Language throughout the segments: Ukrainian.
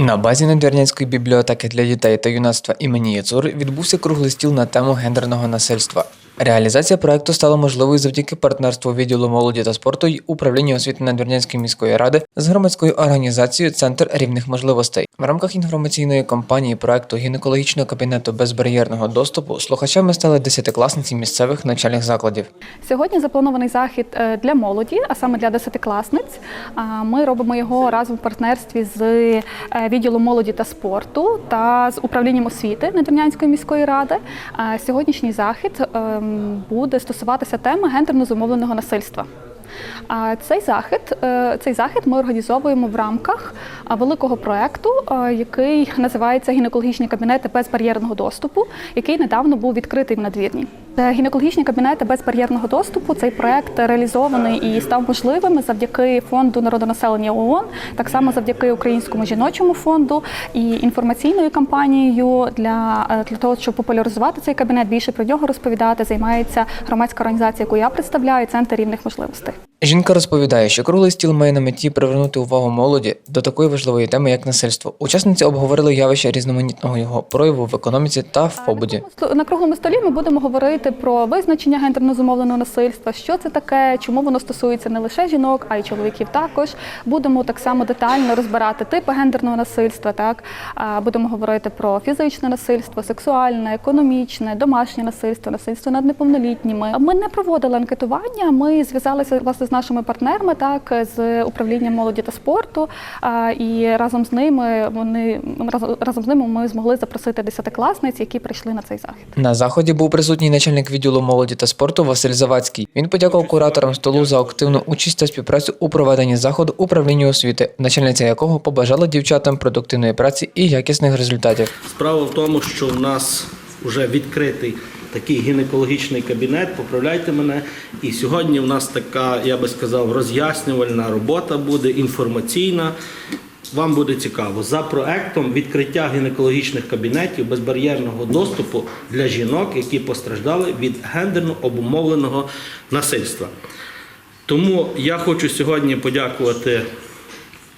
На базі Надвірнянської бібліотеки для дітей та юнацтва імені Яцур відбувся круглий стіл на тему гендерного насильства. Реалізація проекту стала можливою завдяки партнерству відділу молоді та спорту й управління освіти Надвірнянської міської ради з громадською організацією Центр рівних можливостей. В рамках інформаційної кампанії проекту гінекологічного кабінету безбар'єрного доступу слухачами стали десятикласниці місцевих навчальних закладів. Сьогодні запланований захід е, для молоді, а саме для десятикласниць. Ми робимо його разом в партнерстві з е, відділом молоді та спорту та з управлінням освіти Надвірнянської міської ради. Сьогоднішній захід ем, буде стосуватися теми гендерно зумовленого насильства. Цей захід, е, цей захід ми організовуємо в рамках великого проекту, який називається Гінекологічні кабінети безбар'єрного доступу, який недавно був відкритий в надвірні. Е, Гінекологічні кабінети безбар'єрного доступу. Цей проект реалізований і став можливим завдяки фонду народонаселення ООН, так само завдяки Українському жіночому фонду і інформаційною кампанією для, е, для того, щоб популяризувати цей кабінет, більше про нього розповідати. Займається громадська організація, яку я представляю, центр рівних можливостей. Жінка розповідає, що круглий стіл має на меті привернути увагу молоді до такої важливої теми, як насильство. Учасниці обговорили явище різноманітного його прояву в економіці та в побуті. На круглому столі ми будемо говорити про визначення гендерно зумовленого насильства, що це таке, чому воно стосується не лише жінок, а й чоловіків також. Будемо так само детально розбирати типи гендерного насильства. Так будемо говорити про фізичне насильство, сексуальне, економічне, домашнє насильство, насильство над неповнолітніми. Ми не проводили анкетування. Ми зв'язалися власне з нашими партнерами, так з управлінням молоді та спорту. І разом з ними вони разом, з ними ми змогли запросити десятикласниць, які прийшли на цей захід. На заході був присутній начальник відділу молоді та спорту Василь Завадський. Він подякував кураторам столу за активну участь та співпрацю у проведенні заходу управління освіти, начальниця якого побажала дівчатам продуктивної праці і якісних результатів. Справа в тому, що в нас вже відкритий такий гінекологічний кабінет, поправляйте мене. І сьогодні в нас така, я би сказав, роз'яснювальна робота буде, інформаційна. Вам буде цікаво. За проектом відкриття гінекологічних кабінетів безбар'єрного доступу для жінок, які постраждали від гендерно обумовленого насильства. Тому я хочу сьогодні подякувати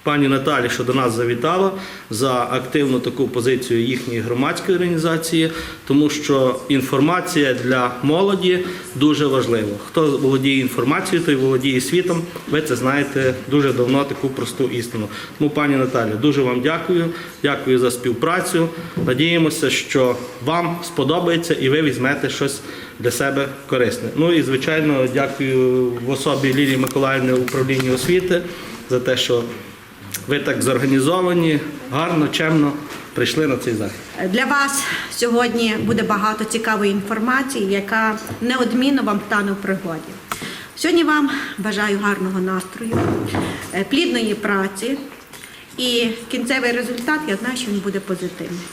пані Наталі, що до нас завітала за активну таку позицію їхньої громадської організації, тому що інформація для молоді дуже важлива. Хто володіє інформацією, той володіє світом. Ви це знаєте дуже давно таку просту істину. Тому, пані Наталі, дуже вам дякую. Дякую за співпрацю. Надіємося, що вам сподобається і ви візьмете щось для себе корисне. Ну і звичайно, дякую в особі Лілії Миколаївни управлінню освіти за те, що ви так зорганізовані, гарно, чемно прийшли на цей захід. Для вас сьогодні буде багато цікавої інформації, яка неодмінно вам стане в пригоді. Сьогодні вам бажаю гарного настрою, е, плідної праці і кінцевий результат, я знаю, що він буде позитивний.